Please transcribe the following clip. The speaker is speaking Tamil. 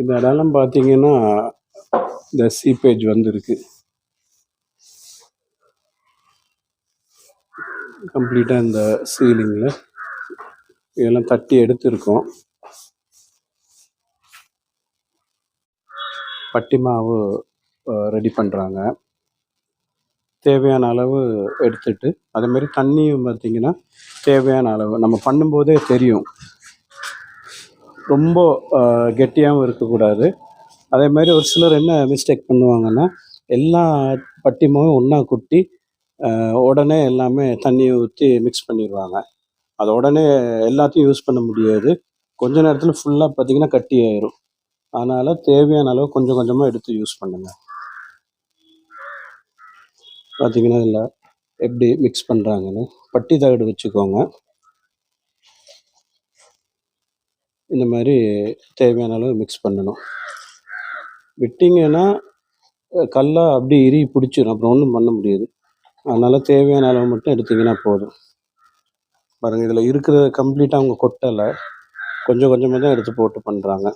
இந்த இடம்லாம் பார்த்தீங்கன்னா இந்த சீப்பேஜ் வந்துருக்கு. கம்ப்ளீட்டாக இந்த சீலிங்கில் இதெல்லாம் தட்டி எடுத்துருக்கோம். பட்டி மாவு ரெடி பண்ணுறாங்க தேவையான அளவு எடுத்துட்டு அதேமாரி தண்ணியும் பார்த்தீங்கன்னா தேவையான அளவு. நம்ம பண்ணும்போதே தெரியும். ரொம்ப கெட்டியாகவும் இருக்கக்கூடாது. அதே மாதிரி ஒரு சிலர் என்ன மிஸ்டேக் பண்ணுவாங்கன்னா எல்லா பட்டிமாவும் ஒன்றா குட்டி உடனே எல்லாமே தண்ணியை ஊற்றி மிக்ஸ் பண்ணிடுவாங்க அது உடனே எல்லாத்தையும் யூஸ் பண்ண முடியாது. கொஞ்ச நேரத்தில் ஃபுல்லாக பார்த்திங்கன்னா கட்டி ஆயிரும். அதனால் தேவையான அளவு கொஞ்சம் கொஞ்சமாக எடுத்து யூஸ் பண்ணுங்கள் பார்த்திங்கன்னா இதில் எப்படி மிக்ஸ் பண்ணுறாங்கன்னு பட்டி தகடு வச்சுக்கோங்க. இந்த மாதிரி தேவையான அளவு மிக்ஸ் பண்ணணும். விட்டிங்கன்னா கல்லாக கல்லா அப்படி இறுகி பிடிச்சிடும் அப்புறம் ஒன்றும் பண்ண முடியாது. அதனால் தேவையான அளவு மட்டும் எடுத்திங்கன்னா போதும். பாருங்கள் இதில் இருக்கிற கம்ப்ளீட்டாக அவங்க கொட்டலை. கொஞ்சம் கொஞ்சமாக தான் எடுத்து போட்டு பண்ணுறாங்க